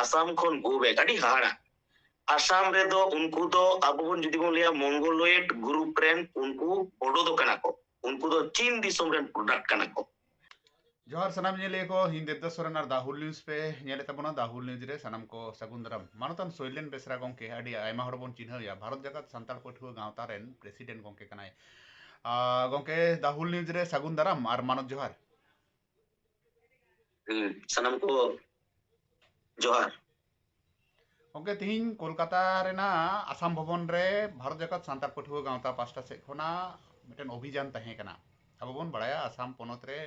आसाम खन गोबेक आडी हाहारा आसाम रेदो उनकु दो ग्रुप रेन उनकु बडो दो लेको हिंदी दस वर्ष नर दाहुल न्यूज़ पे ये लेता बना दाहुल न्यूज़ रे सनाम को सगुंदरम मानोतन सोइलेन बेसरा कों के हड़ी आयमा हर बोन चिन्ह या भारत जगत संताल कोठी को गाँव तारे प्रेसिडेंट कों के कनाए आ कों के दाहुल न्यूज़ रे सगुंदरम आर मानो जोहार सनाम को ओके तीन कोलकाता रेना आसाम भवन रे भारत जगत सांतार पठुआ गांवता पास्टा से खोना मिटन अभियान तहे कना अब बोन बड़ाया आसाम पोनत रे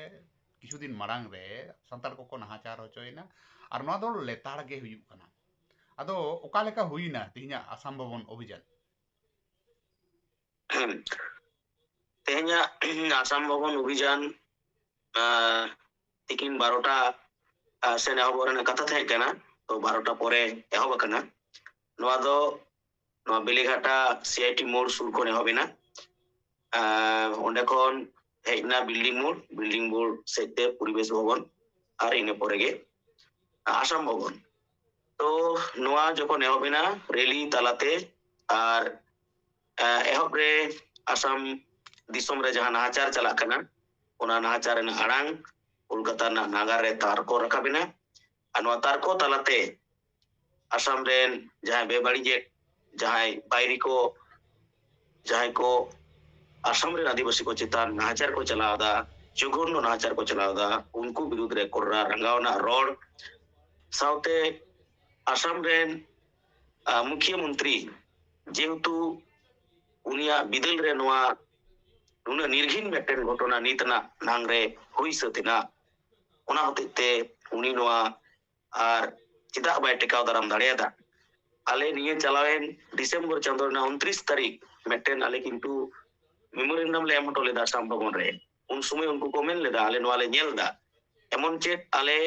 किछु दिन मरांग रे सांतार को को नहाचार हो चोइना आर नो दो लेतार गे हुयु कना अदो ओका लेका हुई ना तिहिना आसाम भवन अभियान तेहिना आसाम भवन अभियान अ तिकिन 12टा ᱥᱮᱱ ᱮᱦᱚᱵᱚᱜ ᱨᱮᱱᱟᱜ ᱠᱟᱛᱷᱟ ᱛᱟᱦᱮᱸ ᱠᱟᱱᱟ ᱛᱚ ᱵᱟᱨᱚᱴᱟ ᱯᱚᱨᱮ ᱮᱦᱚᱵ ᱟᱠᱟᱱᱟ ᱱᱚᱣᱟ ᱫᱚ ᱱᱚᱣᱟ ᱵᱤᱞᱤᱜᱷᱟᱴᱟ ᱥᱤᱟᱭᱴᱤ ᱢᱳᱲ ᱥᱩᱨ ᱠᱷᱚᱱ ᱮᱦᱚᱵ ᱮᱱᱟ ᱚᱸᱰᱮ ᱠᱷᱚᱱ ᱦᱮᱡ ᱮᱱᱟ ᱵᱤᱞᱰᱤᱝ ᱢᱳᱲ ᱵᱤᱞᱰᱤᱝ ᱢᱳᱲ ᱥᱮᱫ ᱛᱮ ᱯᱚᱨᱤᱵᱮᱥ ᱵᱷᱚᱵᱚᱱ ᱟᱨ ᱤᱱᱟᱹ ᱯᱚᱨᱮ ᱜᱮ আসাম ভবন তো নোয়া যখন এহবে না রেলি তালাতে আর এহব রে আসাম দিশম রে জাহা নাহাচার চালাক কানা ওনা নাহাচার রেন আড়াং ᱠᱳᱞᱠᱟᱛᱟ ᱱᱟᱜᱟᱨ ᱨᱮ ᱛᱟᱨᱠᱚ ᱨᱟᱠᱟᱵ ᱮᱱᱟ ᱟᱨ ᱱᱚᱣᱟ ᱛᱟᱨᱠᱚ ᱛᱟᱞᱟᱛᱮ ᱟᱥᱟᱢ ᱨᱮᱱ ᱡᱟᱦᱟᱸᱭ ᱵᱮᱵᱟᱹᱲᱤᱡᱮᱫ ᱡᱟᱦᱟᱸᱭ ᱵᱟᱭᱨᱤ ᱠᱚ ᱡᱟᱦᱟᱸᱭ ᱠᱚ आसाम आदिवासी को चितान नहाचार को चलावदा जुगुन्न नहाचार को चलावदा उनको विरुद्ध रे कोर्रा रंगावना रोड साउते आसाम रेन मुख्यमंत्री जेहेतु उनिया बिदल रे नवा नुना निर्घिन मेटेन घटना नीतना नांगरे हुई सतना ᱚᱱᱟ ᱦᱚᱛᱮᱡ ᱛᱮ ᱩᱱᱤ ᱱᱚᱣᱟ ᱟᱨ ᱪᱮᱫᱟᱜ ᱵᱟᱭ ᱴᱮᱠᱟᱣ ᱫᱟᱨᱟᱢ ᱫᱟᱲᱮᱭᱟᱫᱟ ᱟᱞᱮ ᱱᱤᱭᱟᱹ ᱪᱟᱞᱟᱣᱮᱱ ᱰᱤᱥᱮᱢᱵᱚᱨ ᱪᱟᱸᱫᱳ ᱨᱮᱱᱟᱜ ᱩᱱᱛᱨᱤᱥ ᱛᱟᱹᱨᱤᱠᱷ ᱢᱤᱫᱴᱮᱱ ᱟᱞᱮ ᱠᱤᱱᱛᱩ ᱢᱮᱢᱳᱨᱮᱱᱰᱟᱢ ᱞᱮ ᱮᱢ ᱦᱚᱴᱚ ᱞᱮᱫᱟ ᱥᱟᱢ ᱨᱮ ᱩᱱ ᱥᱚᱢᱚᱭ ᱩᱱᱠᱩ ᱠᱚ ᱢᱮᱱ ᱞᱮᱫᱟ ᱟᱞᱮ ᱱᱚᱣᱟ ᱞᱮ ᱧᱮᱞ ᱮᱫᱟ ᱮᱢᱚᱱ ᱪᱮᱫ ᱟᱞᱮ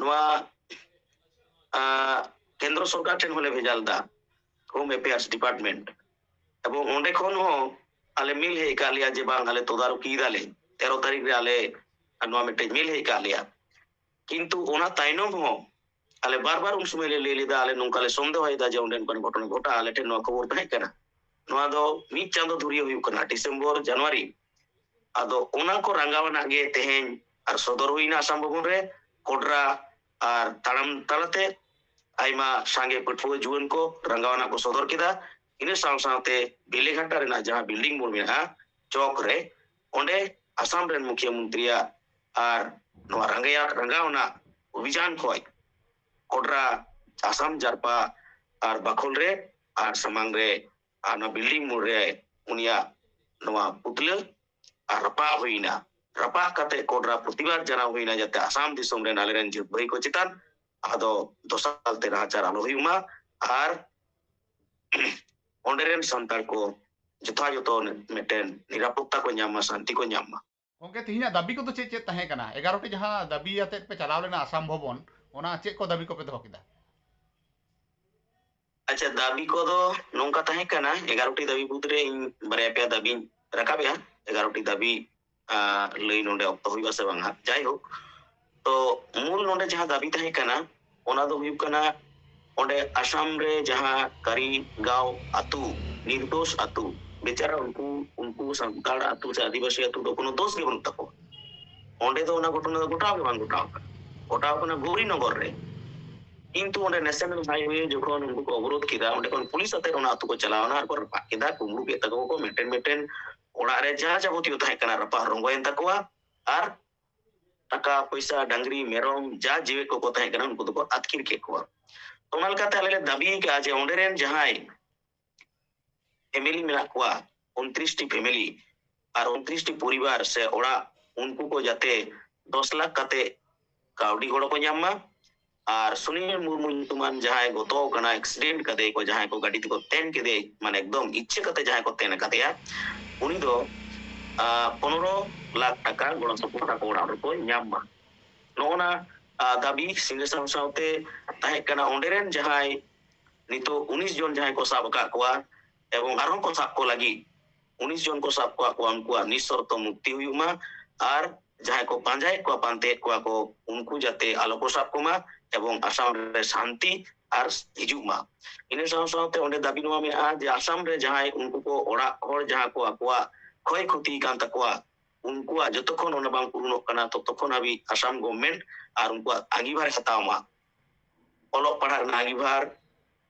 ᱱᱚᱣᱟ ᱠᱮᱱᱫᱨᱚ ᱥᱚᱨᱠᱟᱨ ᱴᱷᱮᱱ হলে ᱦᱳᱢ দা ᱰᱤᱯᱟᱨᱴᱢᱮᱱᱴ ᱮᱵᱚᱝ ᱚᱸᱰᱮ ᱠᱷᱚᱱ ᱦᱚᱸ ᱟᱞᱮ ᱢᱤᱞ ᱦᱮᱡ হে ᱞᱮᱭᱟ ᱡᱮ ᱵᱟᱝ ᱟᱞᱮ তোদারকি দালে ᱛᱮᱨᱚ ᱛᱟᱹᱨᱤᱠᱷ ᱨᱮ ᱟᱞᱮ ᱟᱨ ᱱᱚᱣᱟ ᱢᱤᱫᱴᱮᱡ ᱢᱤᱞ ᱦᱮᱡ ᱠᱟᱜ ᱞᱮᱭᱟ ᱠᱤᱱᱛᱩ ᱚᱱᱟ ᱛᱟᱭᱱᱚᱢ ᱦᱚᱸ ᱟᱞᱮ ᱵᱟᱨ ᱵᱟᱨ ᱩᱱ ᱥᱚᱢᱚᱭ ᱞᱮ ᱞᱟᱹᱭ ᱞᱮᱫᱟ ᱟᱞᱮ ᱱᱚᱝᱠᱟ ᱞᱮ ᱥᱚᱱᱫᱮᱦᱚᱭᱮᱫᱟ ᱡᱮ ᱚᱸᱰᱮᱱ ᱠᱚᱱ ᱜᱷᱚᱴᱚᱱ ᱜᱷᱚᱴᱟ ᱟᱞᱮ ᱴᱷᱮᱱ ᱱᱚᱣᱟ ᱠᱷᱚᱵᱚᱨ ᱛᱟᱦᱮᱸ ᱠᱟᱱᱟ ᱱᱚᱣᱟ ᱫᱚ ᱢᱤᱫ ᱪᱟᱸᱫᱚ ᱫᱷᱩᱨᱤᱭᱟᱹ ᱦᱩᱭᱩᱜ ᱠᱟᱱᱟ ᱰᱤᱥᱮᱢᱵᱚᱨ ᱡᱟᱱᱩᱣᱟᱨᱤ ᱟᱫᱚ ᱚᱱᱟ ᱠᱚ ᱨᱟᱸᱜᱟᱣᱟᱱᱟᱜ ᱜᱮ ᱛᱮᱦᱮᱧ ᱟᱨ ᱥᱚᱫᱚᱨ ᱦᱩᱭᱱᱟ ᱟᱥᱟᱢ ᱵᱷᱚᱵᱚᱱ ᱨᱮ ᱠᱚᱰᱨᱟ ᱟᱨ ᱛᱟᱲᱟᱢ ᱛᱟᱞᱟᱛᱮ ᱟᱭᱢᱟ ᱥᱟᱸᱜᱮ ᱯᱟᱹᱴᱷᱩᱣᱟᱹ ᱡᱩᱣᱟᱹᱱ ᱠᱚ ᱨᱟᱸᱜᱟᱣᱟᱱᱟᱜ ᱠᱚ ᱥᱚᱫᱚᱨ ᱠᱮᱫᱟ ᱤᱱᱟᱹ ᱥᱟᱶ ᱥᱟᱶᱛᱮ ᱵᱮᱞᱮ ᱜᱷᱟᱴᱟ ᱨᱮᱱᱟᱜ ᱡᱟᱦᱟᱸ ᱵᱤᱞᱰᱤᱝ ᱵᱚᱱ ᱢᱮᱱᱟᱜᱼᱟ ᱪᱚᱠ ᱨᱮ ᱚᱸᱰᱮ ᱟᱥᱟᱢ ᱨᱮᱱ ᱢᱩᱠᱷᱭᱟᱹ ᱢᱚᱱᱛᱨᱤᱭᱟᱜ ar no arangga ya arangga una ubijan koi asam jarpa ar bakulre ar semangre, ar na building mure unia no a putle ar rapa huina rapa kate kodra putibar jana huina jate asam di somre na leren jiu ado dosa alte na acara no ar onderen santar ko Jutaan itu meten, nirapukta konyama, santiko nyama. ᱜᱚᱝᱠᱮ ᱛᱤᱦᱤᱧᱟᱜ ᱫᱟᱵᱤ ᱠᱚᱫᱚ ᱪᱮᱫ ᱪᱮᱫ ᱛᱟᱦᱮᱸ ᱠᱟᱱᱟ 11ᱴᱤ ᱡᱟᱦᱟᱸ ᱫᱟᱵᱤ ᱟᱛᱮᱫ ᱯᱮ ᱪᱟᱞᱟᱣ ᱞᱮᱱᱟ ᱟᱥᱟᱢ ᱵᱷᱚᱵᱚᱱ ᱚᱱᱟ ᱪᱮᱫ ᱠᱚ ᱫᱟᱵᱤ ᱠᱚᱯᱮ ᱫᱚᱦᱚ ᱠᱮᱫᱟ ᱟᱪᱪᱷᱟ ᱫᱟᱵᱤ ᱠᱚᱫᱚ ᱱᱚᱝᱠᱟ ᱛᱟᱦᱮᱸ ᱠᱟᱱᱟ 11ᱴᱤ ᱫᱟᱵᱤ ᱢᱩᱫᱽᱨᱮ ᱤᱧ ᱵᱟᱨᱭᱟ ᱯᱮᱭᱟ ᱫᱟᱵᱤᱧ ᱨᱟᱠᱟᱵᱮᱜᱼᱟ 11ᱴᱤ ᱫᱟᱵᱤ ᱞᱟᱹᱭ ᱱᱚᱰᱮ ᱚᱠᱛᱚ ᱦᱩᱭᱩᱜᱼᱟ ᱥᱮ ᱵᱟᱝ ᱦᱟᱸᱜ ᱡᱟᱭᱦᱳᱠ ᱛᱚ ᱢᱩᱞ ᱱᱚᱰᱮ ᱡᱟᱦᱟᱸ ᱫᱟᱵᱤ ᱛᱟᱦᱮᱸ ᱠᱟᱱᱟ ᱚᱱᱟ ᱫᱚ ᱦᱩᱭᱩᱜ ᱠᱟᱱᱟ ᱚᱸᱰᱮ ᱟᱥᱟᱢ ᱨᱮ ᱡᱟᱦᱟᱸ ᱠᱟᱨᱤᱜᱟঁও ᱟᱛᱩ ᱱᱤᱨᱫᱳᱥ ᱟᱛᱩ बेचारा उनको उनको संथाल आतु से आदिवासी आतु तो कुनो दोष भी बनता को ओंडे तो उन्हें घोटना तो घोटाओ के बांग घोटाओ। का घोटाओ को ना गोरी नगर रे इन तो उन्हें नेशनल हाईवे जो कौन उनको अवरोध किया, उन्हें कौन पुलिस आते हैं, उन्हें आतु को चलाओ ना और पर किधर कुमरु के तक को मेंटेन मेंटेन, उड़ा रहे, जहाँ पैसा, डंगरी मेरोम जहाँ जीवित को कोता तो नल का तले दबी के आज उन्हें रहन जहाँ ᱯᱷᱮᱢᱮᱞᱤ ᱢᱮᱱᱟᱜ ᱠᱚᱣᱟ ᱩᱱᱛᱨᱤᱥᱴᱤ ᱯᱷᱮᱢᱮᱞᱤ ᱟᱨ ᱩᱱᱛᱨᱤᱥᱴᱤ ᱯᱚᱨᱤᱵᱟᱨ ᱥᱮ ᱚᱲᱟᱜ ᱩᱱᱠᱩ ᱠᱚ ᱡᱟᱛᱮ ᱫᱚᱥ ᱞᱟᱠᱷ ᱠᱟᱛᱮ ᱠᱟᱹᱣᱰᱤ ᱜᱚᱲᱚ ᱠᱚ ᱧᱟᱢ ᱢᱟ ᱟᱨ ᱥᱩᱱᱤᱞ ᱢᱩᱨᱢᱩ ᱧᱩᱛᱩᱢᱟᱱ ᱡᱟᱦᱟᱸᱭ ᱜᱚᱛᱚ ᱠᱟᱱᱟ ᱮᱠᱥᱤᱰᱮᱱᱴ ᱠᱟᱛᱮ ᱠᱚ ᱡᱟᱦᱟᱸᱭ ᱠᱚ ᱜᱟᱹᱰᱤ ᱛᱮᱠᱚ ᱛᱮᱱ ᱠᱮᱫᱮ ᱢᱟᱱᱮ ᱮᱠᱫᱚᱢ ᱤᱪᱪᱷᱟᱹ ᱠᱟᱛᱮ ᱡᱟᱦᱟᱸᱭ ᱠᱚ ᱛᱮᱱ ᱠᱟᱫᱮᱭᱟ ᱩᱱᱤ ᱫᱚ ᱯᱚᱱᱮᱨᱚ ᱞᱟᱠᱷ ᱴᱟᱠᱟ ᱜᱚᱲᱚ ᱥᱚᱯᱚᱦᱚᱫ ᱟᱠᱚ ᱚᱲᱟᱜ ᱨᱮᱠᱚ ᱧᱟᱢ ᱢᱟ ᱱᱚᱜᱼᱚᱱᱟ ᱫᱟᱵᱤ ᱥᱤᱸᱜᱮ ᱥᱟᱶ ᱥᱟᱶᱛᱮ ᱛᱟᱦᱮᱸ ᱠᱟᱱᱟ ᱚᱸᱰᱮᱨᱮᱱ ᱡᱟᱦᱟᱸᱭ ᱱᱤᱛᱚᱜ ᱩᱱᱤᱥ ᱡᱚᱱ ᱡᱟᱦᱟᱸᱭ ᱠᱚ ᱥᱟᱵ ᱟᱠᱟᱫ ᱠᱚᱣᱟ এবং ᱟᱨᱦᱚᱸ ᱠᱚ ᱥᱟᱵ ᱠᱚ ᱞᱟᱹᱜᱤᱫ ᱩᱱᱤᱥ ᱡᱚᱱ ᱠᱚ ᱥᱟᱵ ᱠᱚᱣᱟ ᱠᱚ ᱩᱱᱠᱩᱣᱟᱜ ᱱᱤᱥᱚᱨᱛᱚ ᱢᱩᱠᱛᱤ ᱦᱩᱭᱩᱜ ᱢᱟ ᱟᱨ ᱡᱟᱦᱟᱸᱭ ᱠᱚ ᱯᱟᱸᱡᱟᱭᱮᱫ ᱠᱚᱣᱟ ᱯᱟᱱᱛᱮᱭᱮᱫ ᱠᱚᱣᱟ ᱠᱚ ᱩᱱᱠᱩ ᱡᱟᱛᱮ ᱟᱞᱚ ᱠᱚ ᱥᱟᱵ ᱠᱚᱢᱟ ᱮᱵᱚᱝ ᱟᱥᱟᱢ ᱨᱮ ᱥᱟᱱᱛᱤ ᱟᱨ ᱦᱤᱡᱩᱜ ᱢᱟ ᱤᱱᱟᱹ ᱥᱟᱶ ᱥᱟᱶᱛᱮ ᱚᱸᱰᱮ ᱫᱟᱵᱤ ᱱᱚᱣᱟ ᱢᱮᱱᱟᱜᱼᱟ ᱡᱮ ᱟᱥᱟᱢ ᱨᱮ ᱡᱟᱦᱟᱸᱭ ᱩᱱᱠᱩ ᱠᱚ ᱚᱲᱟᱜ ᱦᱚᱲ ᱡᱟᱦᱟᱸ ᱠᱚ ᱟᱠᱚᱣᱟᱜ ᱠᱷᱚᱭ ᱠᱷᱚᱛᱤ ᱠᱟᱱ ᱛᱟᱠᱚᱣᱟ उनका जो तक बन पूर्ण करना तो तक हाबी आसाम गवर्नमेंट और उनका अंगीभार हताव मा पढ़ा अंगीभार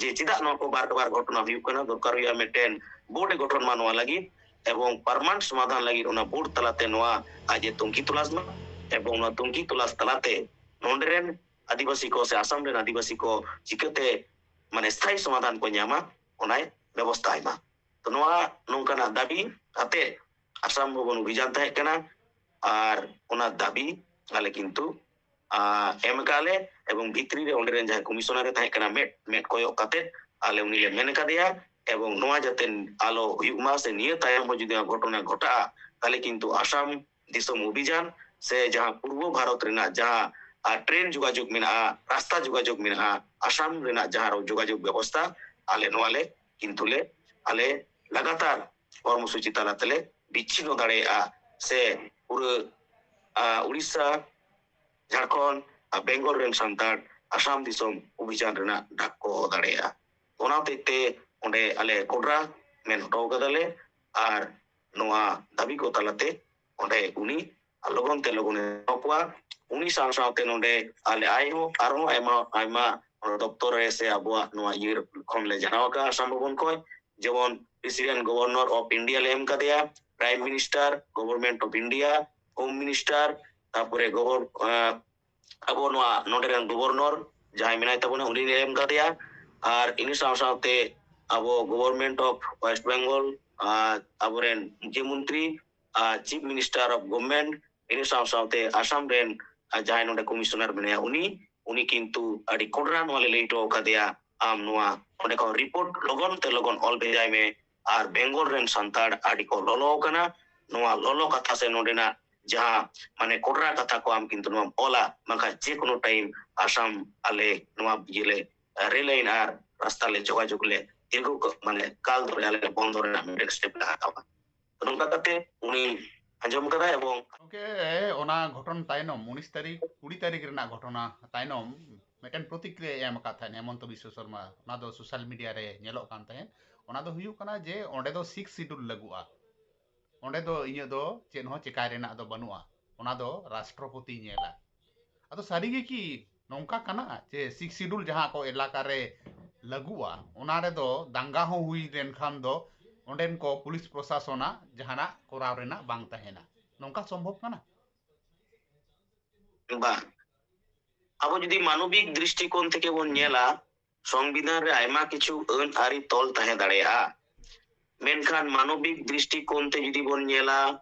ᱡᱮ ᱪᱮᱫᱟᱜ ᱱᱚᱣᱟ ᱠᱚ ᱵᱟᱨ ᱵᱟᱨ ᱜᱷᱚᱴᱚᱱᱟ ᱦᱩᱭᱩᱜ ᱠᱟᱱᱟ ᱫᱚᱨᱠᱟᱨ ᱦᱩᱭᱩᱜᱼᱟ ᱢᱤᱫᱴᱮᱱ ᱵᱳᱨᱰ ᱮ ᱜᱚᱴᱷᱚᱱ ᱢᱟ ᱱᱚᱣᱟ ᱞᱟᱹᱜᱤᱫ ᱮᱵᱚᱝ ᱯᱟᱨᱢᱟᱱᱮᱱᱴ ᱥᱚᱢᱟᱫᱷᱟᱱ ᱞᱟᱹᱜᱤᱫ ᱚᱱᱟ ᱵᱳᱨᱰ ᱛᱟᱞᱟᱛᱮ ᱱᱚᱣᱟ ᱟᱡ ᱮ ᱛᱩᱱᱠᱷᱤ ᱛᱚᱞᱟᱥ ᱢᱟ ᱮᱵᱚᱝ ᱚᱱᱟ ᱛᱩᱱᱠᱷᱤ ᱛᱚᱞᱟᱥ ᱛᱟᱞᱟᱛᱮ ᱱᱚᱸᱰᱮᱨᱮᱱ आदिवासी को से आसाम रेन आदिवासी को चिकते माने स्थायी समाधान को ᱧᱟᱢᱟ ᱚᱱᱟᱭ ᱵᱮᱵᱚᱥᱛᱷᱟᱭ ᱢᱟ ᱛᱚ ᱱᱚᱣᱟ ᱱᱚᱝᱠᱟᱱᱟᱜ ᱫᱟᱵᱤ ᱟᱛᱮ ᱟᱥᱟᱢ ᱵᱚᱱ ᱚᱵᱷᱤᱡᱟᱱ ᱛᱟᱦᱮᱸ ᱠᱟᱱᱟ ᱟᱨ ᱚᱱᱟ ᱫᱟᱵᱤ ᱟᱞᱮ ᱠᱤᱱᱛᱩ ᱮᱢ ᱠᱟᱜᱼᱟᱞᱮ ᱮᱵᱚᱝ ᱵᱷᱤᱛᱨᱤ ᱨᱮ ᱚᱸᱰᱮᱨᱮᱱ ᱡᱟᱦᱟᱸᱭ ᱠᱚᱢᱤᱥᱚᱱᱟᱨᱮ ᱛᱟᱦᱮᱸ ᱠᱟᱱᱟ ᱢᱮᱴ ᱢᱮᱴ ᱠᱚᱭᱚᱜ ᱠᱟᱛᱮ ᱟᱞᱮ ᱩᱱᱤᱞᱮ ᱢᱮᱱ ᱠᱟᱫᱮᱭᱟ ᱮᱵᱚᱝ ᱱᱚᱣᱟ ᱡᱟᱛᱮ ᱟᱞᱚ ᱦᱩᱭᱩᱜ ᱢᱟ ᱥᱮ ᱱᱤᱭᱟᱹ ᱛᱟᱭᱚᱢ ᱦᱚᱸ ᱡᱩᱫᱤ ᱜᱷᱚᱴᱚᱱᱟ ᱜᱷᱚᱴᱟᱜᱼᱟ ᱛᱟᱦᱞᱮ ᱠᱤᱱᱛᱩ ᱟᱥᱟᱢ ᱫᱤᱥᱚᱢ ᱚᱵᱷᱤᱡᱟᱱ ᱥᱮ ᱡᱟᱦᱟᱸ ᱯᱩᱨᱵᱚ ᱵᱷᱟᱨᱚᱛ ᱨᱮᱱᱟᱜ ᱡᱟᱦᱟᱸ ট্রেন যোগাযোগ মেনা ᱢᱮᱱᱟᱜᱼᱟ ᱟᱥᱟᱢ ᱨᱮᱱᱟᱜ ᱡᱟᱦᱟᱸ রেনা ᱵᱮᱵᱚᱥᱛᱷᱟ ᱟᱞᱮ ᱱᱚᱣᱟᱞᱮ ᱠᱤᱱᱛᱩ ᱞᱮ ᱟᱞᱮ ᱞᱟᱜᱟᱛᱟᱨ ᱠᱚᱨᱢᱚᱥᱩᱪᱤ ᱛᱟᱞᱟ ᱛᱮᱞᱮ বিচ্ছিন্ন ᱫᱟᱲᱮᱭᱟᱜᱼᱟ ᱥᱮ ᱯᱩᱨᱟᱹ ᱩᱲᱤᱥᱥᱟ ᱡᱷᱟᱲᱠᱷᱚᱸᱰ ᱟᱨ ᱵᱮᱝᱜᱚᱞ ᱨᱮᱱ ᱥᱟᱱᱛᱟᱲ ᱟᱥᱟᱢ ᱫᱤᱥᱚᱢ ᱚᱵᱷᱤᱡᱟᱱ ᱨᱮᱱᱟᱜ ᱰᱟᱠ ᱠᱚ ᱦᱚᱦᱚ ᱫᱟᱲᱮᱭᱟᱜᱼᱟ ᱚᱱᱟ ᱦᱚᱛᱮᱡ ᱛᱮ ᱚᱸᱰᱮ ᱟᱞᱮ ᱠᱚᱰᱨᱟ ᱢᱮᱱ ᱦᱚᱴᱚ ᱠᱟᱫᱟᱞᱮ ᱟᱨ ᱱᱚᱣᱟ ᱫᱟᱵᱤ ᱠᱚ ᱛᱟᱞᱟᱛᱮ ᱚᱸᱰᱮ ᱩᱱᱤ ᱞᱚᱜᱚᱱ ᱛᱮ ᱞᱚᱜᱚᱱᱮ ᱮᱢᱟ ᱩᱱᱤ ᱥᱟᱶ ᱥᱟᱶᱛᱮ ᱱᱚᱰᱮ ᱟᱞᱮ ᱟᱭᱦᱚᱸ ᱟᱨᱦᱚᱸ ᱟᱭᱢᱟ ᱟᱭᱢᱟ ᱫᱚᱯᱛᱚᱨ ᱨᱮ ᱥᱮ ᱟᱵᱚᱣᱟᱜ ᱱᱚᱣᱟ ᱤᱭᱟᱹ ᱠᱷᱚᱱ ᱞᱮ ᱡᱟᱱᱟᱣ ᱟᱠᱟᱫᱼᱟ ᱟᱥᱟᱢ ᱵᱷᱚᱵᱚᱱ ᱠᱷᱚᱱ ᱡᱮᱢᱚᱱ ᱯᱨᱮᱥᱤᱰᱮᱱᱴ ᱜᱚᱵᱷᱚᱨᱱᱚᱨ ᱚᱯᱷ ᱤᱱᱰᱤᱭᱟ ᱞᱮ ᱮᱢ ᱠᱟᱫᱮᱭᱟ prime minister government of India home minister tapore gobor uh, abo noa noderen gubernur jahai minai tabuna uni nilem gadia ar ini sam samte abo government of west bengal uh, aboren je muntri uh, chief minister of government ini sam samte asam ren uh, jahai nonde komisioner menya uni uni kintu adi kodran wale leito kadia am noa onde ko report logon te logon all bejai me ar bengal ren santar adi ko lolo kana noa lolo kata se nodena ᱡᱟᱦᱟᱸ ᱢᱟᱱᱮ ᱠᱚᱰᱨᱟ ᱠᱟᱛᱷᱟ ᱠᱚ ᱟᱢ ᱠᱤᱱᱛᱩ ᱱᱚᱣᱟᱢ ᱚᱞᱟ ᱵᱟᱝᱠᱷᱟᱱ ᱡᱮ ᱠᱳᱱᱳ ᱴᱟᱭᱤᱢ ᱟᱥᱟᱢ ᱟᱞᱮ ᱱᱚᱣᱟ ᱤᱭᱟᱹᱞᱮ ᱨᱮᱞ ᱞᱟᱭᱤᱱ ᱟᱨ ᱨᱟᱥᱛᱟ ᱞᱮ ᱡᱳᱜᱟᱡᱳᱜᱽ ᱞᱮ ᱫᱤᱨᱜᱷ ᱢᱟᱱᱮ ᱠᱟᱞ ᱫᱷরে ᱟᱞᱮ ᱵᱚᱱᱫᱚ ᱨᱮᱱᱟᱜ ᱢᱤᱫᱴᱮᱱ ᱥᱴᱮᱯ ᱞᱮ ᱦᱟᱛᱟᱣᱟ ᱱᱚᱝᱠᱟ ᱠᱟᱛᱮ ᱩᱱᱤ ᱟᱸᱡᱚᱢ ᱠᱟᱫᱟᱭ ᱮᱵᱚᱝ ᱜᱚᱝᱠᱮ ᱚᱱᱟ ᱜᱷᱚᱴᱚᱱ ᱛᱟᱭᱱᱚᱢ ᱩᱱᱤᱥ ᱛᱟᱹᱨᱤᱠᱷ ᱠᱩᱲᱤ ᱛᱟᱹᱨᱤᱠᱷ ᱨᱮᱱᱟᱜ ᱜᱷᱚᱴᱚᱱᱟ ᱛᱟᱭᱱᱚᱢ ᱢᱤᱫᱴᱮᱱ ᱯᱨᱚᱛᱤᱠᱨᱤᱭᱟ ᱮᱢ ᱟᱠᱟᱫ ᱛᱟᱦᱮᱸᱫ ᱦᱮᱢᱚᱱᱛᱚ ᱵᱤᱥᱥᱚ ᱥᱚᱨᱢᱟ ᱚᱱᱟ ᱫᱚ ᱥᱳᱥᱟᱞ ᱢᱤᱰᱤᱭᱟ ᱨᱮ ᱧᱮᱞᱚᱜ ᱠᱟᱱ ᱛᱟᱦᱮᱸᱫ ᱚᱱᱟ ᱫᱚ ᱦᱩᱭᱩᱜ ᱠᱟᱱᱟ ᱡᱮ ᱚᱸᱰᱮ ᱫᱚ ᱥᱤᱠᱥ ᱥᱤᱰᱩᱞ ᱞᱟᱹᱜᱩᱜᱼᱟ ᱚᱸᱰᱮ ᱫᱚ ᱤᱧᱟᱹᱜ ᱫᱚ ᱪᱮᱫ ᱦᱚᱸ ᱪᱮᱠᱟᱭ ᱨᱮᱱᱟᱜ ᱫᱚ ᱵᱟᱹᱱᱩᱜᱼᱟ ᱚᱱᱟ ᱫᱚ ᱨᱟᱥᱴᱨᱚᱯᱚᱛᱤ ᱧᱮᱞᱟ ᱟᱫᱚ ᱥᱟᱹᱨᱤᱜᱮ ᱠᱤ ᱱᱚᱝᱠᱟ ᱠᱟᱱᱟ ᱡᱮ ᱥᱤᱠᱥ ᱥᱤᱰᱩᱞ ᱡᱟᱦᱟᱸ ᱠᱚ ᱮᱞᱟᱠᱟ ᱨᱮ ᱞᱟᱹᱜᱩᱜᱼᱟ ᱚᱱᱟ ᱨᱮᱫᱚ ᱫᱟঙ্ᱜᱟ ᱦᱚᱸ ᱦᱩᱭ ᱞᱮᱱᱠᱷᱟᱱ ᱫᱚ ᱚᱸᱰᱮᱱ ᱠᱚ ᱯᱩᱞᱤᱥ ᱯᱨᱚᱥᱟᱥᱚᱱᱟᱜ ᱡᱟᱦᱟᱱᱟᱜ ᱠᱚᱨᱟᱣ ᱨᱮᱱᱟᱜ ᱵᱟᱝ ᱛᱟᱦᱮᱱᱟ ᱱᱚᱝᱠᱟ ᱥᱚᱢᱵᱷᱚᱵ ᱠᱟᱱᱟ ᱵᱟᱝ ᱟᱵᱚ ᱡᱩᱫᱤ ᱢᱟᱱᱚᱵᱤᱠ ᱫᱨᱤᱥᱴᱤᱠᱳᱱ ᱛᱮᱜᱮ ᱵᱚᱱ ᱧᱮᱞᱟ ᱥᱚᱝᱵᱤᱫᱷᱟᱱ ᱨᱮ ᱟᱭᱢᱟ ᱠᱤᱪᱷᱩ ᱟᱹᱱ ᱟᱹᱨᱤ ᱛᱚᱞ ᱛᱟᱦᱮᱸ ᱫᱟᱲᱮᱭᱟᱜᱼᱟ ᱢᱮᱱᱠᱷᱟᱱ ᱢᱟᱱᱚᱵᱤᱠ ᱫᱨᱤᱥᱴᱤᱠᱳᱱ ᱛᱮ ᱡᱩᱫᱤ ᱵᱚᱱ ᱧᱮᱞᱟ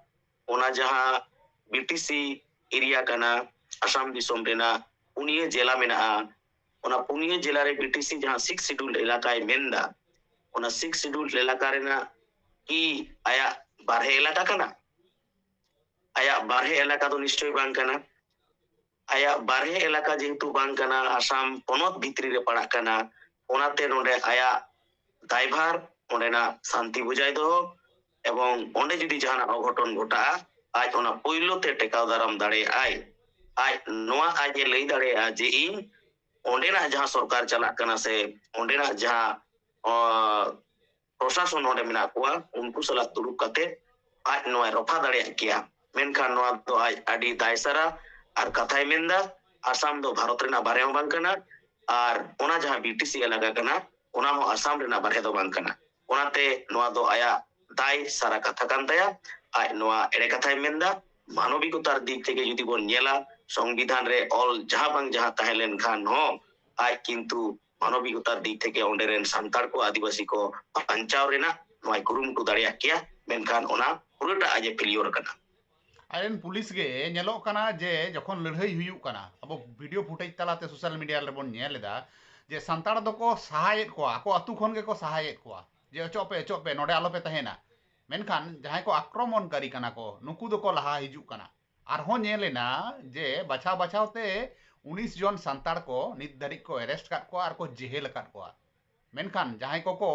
ᱚᱱᱟ ᱡᱟᱦᱟᱸ ᱵᱤᱴᱤᱥᱤ ᱮᱨᱤᱭᱟ ᱠᱟᱱᱟ ᱟᱥᱟᱢ ᱫᱤᱥᱚᱢ ᱨᱮᱱᱟᱜ ᱯᱩᱱᱭᱟᱹ ᱡᱮᱞᱟ ᱢᱮᱱᱟᱜᱼᱟ ᱚᱱᱟ ᱯᱩᱱᱭᱟᱹ ᱡᱮᱞᱟ ᱨᱮ ᱵᱤᱴᱤᱥᱤ ᱡᱟᱦᱟᱸ ᱥᱤᱠᱥ ᱥᱤᱰᱩᱞ ᱮᱞᱟᱠᱟᱭ ᱢᱮᱱᱫᱟ ᱚᱱᱟ ᱥᱤᱠᱥ ᱥᱤᱰᱩᱞ ᱮᱞᱟᱠᱟ ᱨᱮᱱᱟᱜ কি আয়া বারহে এলাকা কানা আয়া বারহে এলাকা তো নিশ্চয়ই বাং কানা আয়া বারহে এলাকা যেহেতু বাং কানা আসাম পনত ভিতরি রে পাড়া কানা ওনাতে নোডে আয়া দায়ভার ᱚᱸᱰᱮᱱᱟᱜ ᱥᱟᱱᱛᱤ ᱵᱚᱡᱟᱭ ᱫᱚᱦᱚ ᱮᱵᱚᱝ ᱚᱸᱰᱮ ᱡᱩᱫᱤ ᱡᱟᱦᱟᱱᱟᱜ ᱚᱜᱷᱚᱴᱚᱱ ᱜᱷᱚᱴᱟᱜᱼᱟ ᱟᱡ ᱚᱱᱟ ᱯᱳᱭᱞᱳ ᱛᱮ ᱴᱮᱠᱟᱣ ᱫᱟᱨᱟᱢ ᱫᱟᱲᱮᱭᱟᱜ ᱟᱭ ᱟᱡ ᱱᱚᱣᱟ ᱟᱡ ᱮ ᱞᱟᱹᱭ ᱫᱟᱲᱮᱭᱟᱜᱼᱟ ᱡᱮ ᱤᱧ ᱚᱸᱰᱮᱱᱟᱜ ᱡᱟᱦᱟᱸ ᱥᱚᱨᱠᱟᱨ ᱪᱟᱞᱟᱜ ᱠᱟᱱᱟ ᱥᱮ ᱚᱸᱰᱮᱱᱟᱜ ᱡᱟᱦᱟᱸ ᱯᱨᱚᱥᱟᱥᱚᱱ ᱚᱸᱰᱮ ᱢᱮᱱᱟᱜ ᱠᱚᱣᱟ ᱩᱱᱠᱩ ᱥᱟᱞᱟᱜ ᱫᱩᱲᱩᱵ ᱠᱟᱛᱮ ᱟᱡ ᱱᱚᱣᱟᱭ ᱨᱚᱯᱷᱟ ᱫᱟᱲᱮᱭᱟᱜ ᱠᱮᱭᱟ ᱢᱮᱱᱠᱷᱟᱱ ᱱᱚᱣᱟ ᱫᱚ ᱟᱡ ᱟᱹᱰᱤ ᱫᱟᱭᱥᱟᱨᱟ ᱟᱨ ᱠᱟᱛᱷᱟᱭ ᱢᱮᱱᱫᱟ ᱟᱥᱟᱢ ᱫᱚ ᱵᱷᱟᱨᱚᱛ ᱨᱮᱱᱟᱜ ᱵᱟᱨᱦᱮ ᱦᱚᱸ ᱵᱟᱝ ᱠᱟᱱᱟ ᱟᱨ ᱚᱱᱟ ᱡᱟᱦᱟᱸ ᱵᱤᱴᱤᱥᱤ ᱮᱞᱟᱠᱟ ᱠᱟᱱᱟ ᱚᱱᱟ ᱦᱚᱸ ᱟᱥᱟᱢ ᱨᱮᱱᱟᱜ ᱵᱟᱨᱦᱮ ᱫᱚ ᱵᱟᱝ ᱠᱟᱱᱟ ᱚᱱᱟᱛᱮ ᱱᱚᱣᱟ ᱫᱚ ᱟᱭᱟᱜ ᱫᱟᱭ ᱥᱟᱨᱟ ᱠᱟᱛᱷᱟ ᱠᱟᱱ ᱛᱟᱭᱟ ᱟᱡ ᱱᱚᱣᱟ ᱮᱲᱮ ᱠᱟᱛᱷᱟᱭ ᱢᱮᱱᱫᱟ, ᱢᱟᱱᱚᱵᱤᱠᱚᱛᱟᱨ ᱫᱤᱠ ᱛᱷᱮᱠᱮ ᱡᱩᱫᱤ ᱵᱚᱱ ᱧᱮᱞᱟ সংবিধান রে অল যাহা বাং যাহা তাহলেন খান হ আজ কিন্তু মানবিকতার দিক থেকে অন্ডেরেন সান্তার কো আদিবাসী কো বাঁচাও রেনা নয় কুরুমটু দাঁড়িয়া কিয়া মেনখান ওনা পুরোটা আজে ফেলিওর কানা আইন পুলিশ গে নেলো কানা যে যখন লড়াই হুয়ু কানা আবো ভিডিও ফুটেজ তালাতে সোশ্যাল মিডিয়া রে বন নেলেদা যে সান্তার দকো সহায়েত কোয়া আকো আতু খন গে কো সহায়েত কোয়া ᱡᱮ ᱚᱪᱚᱜ ᱯᱮ ᱚᱪᱚᱜ ᱯᱮ ᱱᱚᱰᱮ ᱟᱞᱚᱯᱮ ᱛᱟᱦᱮᱱᱟ ᱢᱮᱱᱠᱷᱟᱱ ᱡᱟᱦᱟᱸᱭ ᱠᱚ ᱟᱠᱨᱚᱢᱚᱱᱠᱟᱨᱤ ᱠᱟᱱᱟ ᱠᱚ ᱱᱩᱠᱩ ᱫᱚᱠᱚ ᱞᱟᱦᱟ ᱦᱤᱡᱩᱜ ᱠᱟᱱᱟ ᱟᱨᱦᱚᱸ ᱧᱮᱞᱮᱱᱟ ᱡᱮ ᱵᱟᱪᱷᱟᱣ ᱵᱟᱪᱷᱟᱣ ᱛᱮ ᱩᱱᱤᱥ ᱡᱚᱱ ᱥᱟᱱᱛᱟᱲ ᱠᱚ ᱱᱤᱛ ᱫᱷᱟᱹᱨᱤᱡ ᱠᱚ ᱮᱨᱮᱥᱴ ᱟᱠᱟᱫ ᱠᱚᱣᱟ ᱟᱨ ᱠᱚ ᱡᱮᱦᱮᱞ ᱟᱠᱟᱫ ᱠᱚᱣᱟ ᱢᱮᱱᱠᱷᱟᱱ ᱡᱟᱦᱟᱸᱭ ᱠᱚᱠᱚ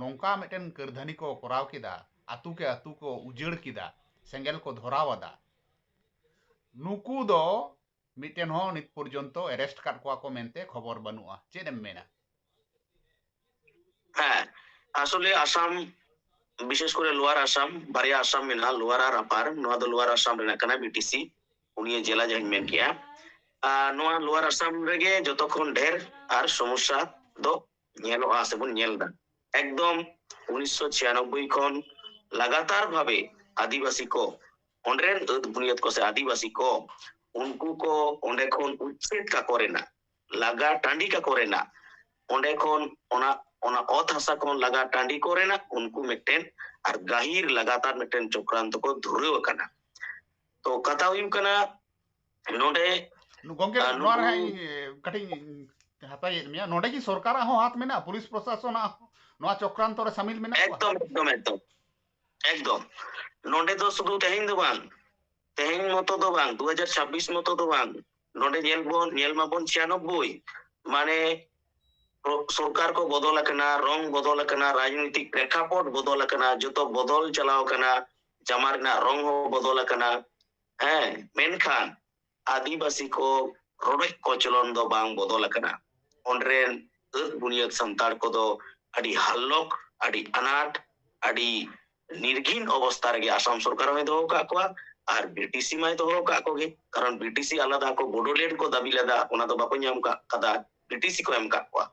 ᱱᱚᱝᱠᱟ ᱢᱤᱫᱴᱮᱱ ᱠᱟᱹᱨᱫᱷᱟᱹᱱᱤ ᱠᱚ ᱠᱚᱨᱟᱣ ᱠᱮᱫᱟ ᱟᱛᱩ ᱠᱮ ᱟᱛᱩ ᱠᱚ ᱩᱡᱟᱹᱲ ᱠᱮᱫᱟ ᱥᱮᱸᱜᱮᱞ ᱠᱚ ᱫᱷᱚᱨᱟᱣ ᱟᱫᱟ ᱱᱩᱠᱩ ᱫᱚ ᱢᱤᱫᱴᱮᱱ ᱦᱚᱸ ᱱᱤᱛ ᱯᱚᱨᱡᱚᱱᱛᱚ ᱮᱨᱮᱥᱴ ᱟᱠᱟᱫ ᱠᱚᱣᱟ ᱠᱚ ᱢᱮᱱᱛᱮ ᱠᱷᱚᱵᱚᱨ ᱵᱟᱹᱱᱩᱜᱼᱟ ᱪᱮᱫ ᱮᱢ ᱢᱮᱱᱟ ᱦᱮᱸ আসলে আসাম বিশেষ করে লোয়ার আসাম বারিয়া আসাম মেনা লোয়ার আর আপার নোয়া দ লোয়ার আসাম রেনা কানা বিটিসি উনি জেলা জাহিন মেন কিয়া ᱱᱚᱣᱟ ᱞᱳᱣᱟᱨ ᱟᱥᱟᱢ ᱨᱮᱜᱮ ᱡᱚᱛᱚ ᱠᱷᱚᱱ ᱰᱷᱮᱨ ᱟᱨ ᱥᱚᱢᱚᱥᱥᱟ ᱫᱚ ᱧᱮᱞᱚᱜᱼᱟ ᱥᱮᱵᱚᱱ ᱧᱮᱞ ᱮᱫᱟ ᱮᱠᱫᱚᱢ ᱩᱱᱤᱥᱥᱚ ছিয়ানব্বই ᱠᱷᱚᱱ লাগাতার ভাবে আদিবাসী কো অন্ডেন ᱟᱹᱫ ᱵᱩᱱᱤᱭᱟᱹᱫ ᱠᱚ ᱥᱮ আদিবাসী ᱠᱚ ᱩᱱᱠᱩ ᱠᱚ ᱚᱸᱰᱮ ᱠᱷᱚᱱ ᱩᱪᱪᱮᱫ ᱠᱟᱠᱚ ᱨᱮᱱᱟᱜ ᱞᱟᱜᱟ ᱴᱟᱺᱰᱤ ᱠᱟᱠᱚ ᱨᱮᱱᱟᱜ ᱚᱸᱰᱮ ᱠᱷᱚᱱ ᱚᱱᱟ ᱚᱱᱟ ᱚᱛ ᱦᱟᱥᱟ ᱠᱚ ᱞᱟᱜᱟ ᱴᱟᱺᱰᱤ ᱠᱚᱨᱮᱱᱟᱜ ᱩᱱᱠᱩ ᱢᱤᱫᱴᱮᱱ ᱟᱨ ᱜᱟᱹᱦᱤᱨ ᱞᱟᱜᱟᱛᱟᱨ ᱢᱤᱫᱴᱮᱱ ᱪᱚᱠᱨᱟᱱᱛᱚ ᱠᱚ ᱫᱷᱩᱨᱟᱹᱣ ᱟᱠᱟᱱᱟ ᱛᱚ ᱠᱟᱛᱷᱟ ᱦᱩᱭᱩᱜ ᱠᱟᱱᱟ ᱱᱚᱰᱮ ᱜᱚᱝᱠᱮ ᱱᱚᱣᱟ ᱨᱮ ᱠᱟᱹᱴᱤᱡ ᱦᱟᱛᱟᱭᱮᱫ ᱢᱮᱭᱟ ᱱᱚᱰᱮ ᱜᱮ ᱥᱚᱨᱠᱟᱨᱟᱜ ᱦᱚᱸ ᱦᱟᱛ ᱢᱮᱱᱟᱜᱼᱟ ᱯᱩᱞᱤᱥ ᱯᱨᱚᱥᱟᱥᱚᱱ ᱱᱚᱣᱟ ᱪᱚᱠᱨᱟᱱᱛᱚ ᱨᱮ ᱥᱟমিল ᱢᱮᱱᱟᱜᱼᱟ ᱮᱠᱫᱚᱢ ᱮᱠᱫᱚᱢ ᱮᱠᱫᱚᱢ ᱮᱠᱫᱚᱢ ᱱᱚᱰᱮ ᱫᱚ ᱥᱩᱫᱷᱩ ᱛᱮᱦᱮᱧ ᱫᱚ ᱵᱟᱝ ᱛᱮᱦᱮᱧ ᱢᱚᱛᱚ ᱫᱚ ᱵᱟᱝ 2026 ᱢᱚᱛᱚ ᱫᱚ ᱵᱟᱝ ᱱᱚᱰᱮ ᱧᱮᱞ ᱵᱚᱱ ᱧᱮᱞ ᱢᱟᱵᱚᱱ 96 ᱢᱟᱱᱮ सरकार को बदल अकना रंग बदल अकना राजनीतिक प्रेक्षापट बदल अकना जो तो बदल चलाव जमा रंग हो बदल अकना है? मेनखान, आदिवासी को रोड़े को चलन दो, बांग बदल अकना ओनरेन अत बुनियाद संतार को दो अडी हल्लोक अडी अनाट अडी निर्घिन अवस्था रे आसाम सरकार में दो काकवा आर ब्रिटिशी में दो काकोगे कारण ब्रिटिशी अलग आको बोडोलैंड को दबी लदा, उना तो बापो न्याम का, कदा ब्रिटिशी को एम काकवा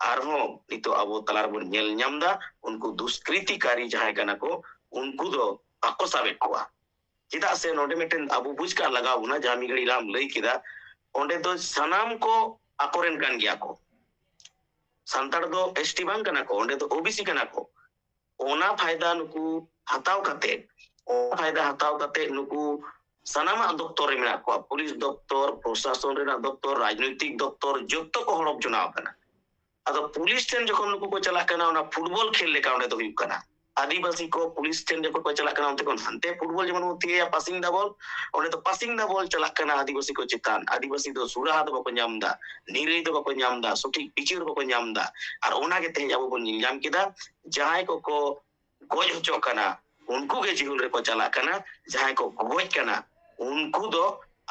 ᱟᱨᱦᱚᱸ ᱱᱤᱛᱚᱜ ᱟᱵᱚ ᱛᱟᱞᱟ ᱨᱮᱵᱚᱱ ᱧᱮᱞ ᱧᱟᱢ ᱫᱟ ᱩᱱᱠᱩ ᱫᱩᱥᱠᱨᱤᱛᱤᱠᱟᱨᱤ ᱡᱟᱦᱟᱸᱭ ᱠᱟᱱᱟ ᱠᱚ ᱩᱱᱠᱩ ᱫᱚ ᱵᱟᱠᱚ ᱥᱟᱵᱮᱫ ᱠᱚᱣᱟ ᱪᱮᱫᱟᱜ ᱥᱮ ᱱᱚᱰᱮ ᱢᱤᱫᱴᱮᱱ ᱟᱵᱚ ᱵᱩᱡᱽ ᱠᱟᱜ ᱞᱟᱜᱟᱣ ᱵᱚᱱᱟ ᱡᱟᱦᱟᱸ ᱢᱤᱫ ᱜᱷᱟᱹᱲᱤᱡ ᱞᱟᱝ ᱞᱟᱹᱭ ᱠᱮᱫᱟ ᱚᱸᱰᱮ ᱫᱚ ᱥᱟᱱᱟᱢ ᱠᱚ ᱟᱠᱚᱨᱮᱱ ᱠᱟᱱ ᱜᱮᱭᱟ ᱠᱚ ᱥᱟᱱᱛᱟᱲ ᱫᱚ ᱮᱥᱴᱤ ᱵᱟᱝ ᱠᱟᱱᱟ ᱠᱚ ᱚᱸᱰᱮ ᱫᱚ ᱳᱵᱤᱥᱤ ᱠᱟᱱᱟ ᱠᱚ ᱚᱱᱟ ᱯᱷᱟᱭᱫᱟ ᱱᱩᱠᱩ ᱦᱟᱛᱟᱣ ᱠᱟᱛᱮ ᱚᱱᱟ ᱯᱷᱟᱭᱫᱟ ᱦᱟᱛᱟᱣ ᱠᱟᱛᱮ ᱱᱩᱠᱩ ᱥᱟᱱᱟᱢᱟᱜ ᱫᱚᱯᱛᱚᱨ ᱨᱮ ᱢᱮᱱᱟᱜ ᱠᱚᱣᱟ ᱯᱩᱞᱤᱥ ᱫᱚᱯᱛᱚᱨ ᱯᱨᱚᱥᱟᱥᱚᱱ ᱨᱮᱱᱟᱜ ᱫᱚᱯᱛᱚᱨ ᱨᱟᱡᱽᱱᱳᱭᱛᱤᱠ ᱫᱚᱯᱛᱚᱨ ᱡᱚᱛᱚ ᱠᱚ ᱦᱚᱲᱚᱵ ᱡᱚᱱᱟᱣ ᱟᱠᱟᱱᱟ ᱟᱫᱚ ᱯᱩᱞᱤᱥ ᱴᱷᱮᱱ ᱡᱚᱠᱷᱚᱱ ᱱᱩᱠᱩ ᱠᱚ ᱪᱟᱞᱟᱜ ᱠᱟᱱᱟ ᱚᱱᱟ ᱯᱷᱩᱴᱵᱚᱞ ᱠᱷᱮᱞ ᱞᱮᱠᱟ ᱚᱸᱰᱮ ᱫᱚ ᱦᱩᱭᱩᱜ ᱠᱟᱱᱟ आदिवासी को पुलिस टेन जब चलते तो हानते फुटबॉल जेमन तीय पासिंग दा बॉल ओने तो पासिंग दा बॉल चलना आदिवासी को चितान आदिवासी तो दो सुराहा दो तो बाको नामदा निरई दो बाको नामदा सठीक बिचर बाको नामदा और ओना के तेज अब बन नाम केदा, जहाँ को को गोज होचो कना उनको के जीवन रे को चला कना जहाँ को गोज कना उनको दो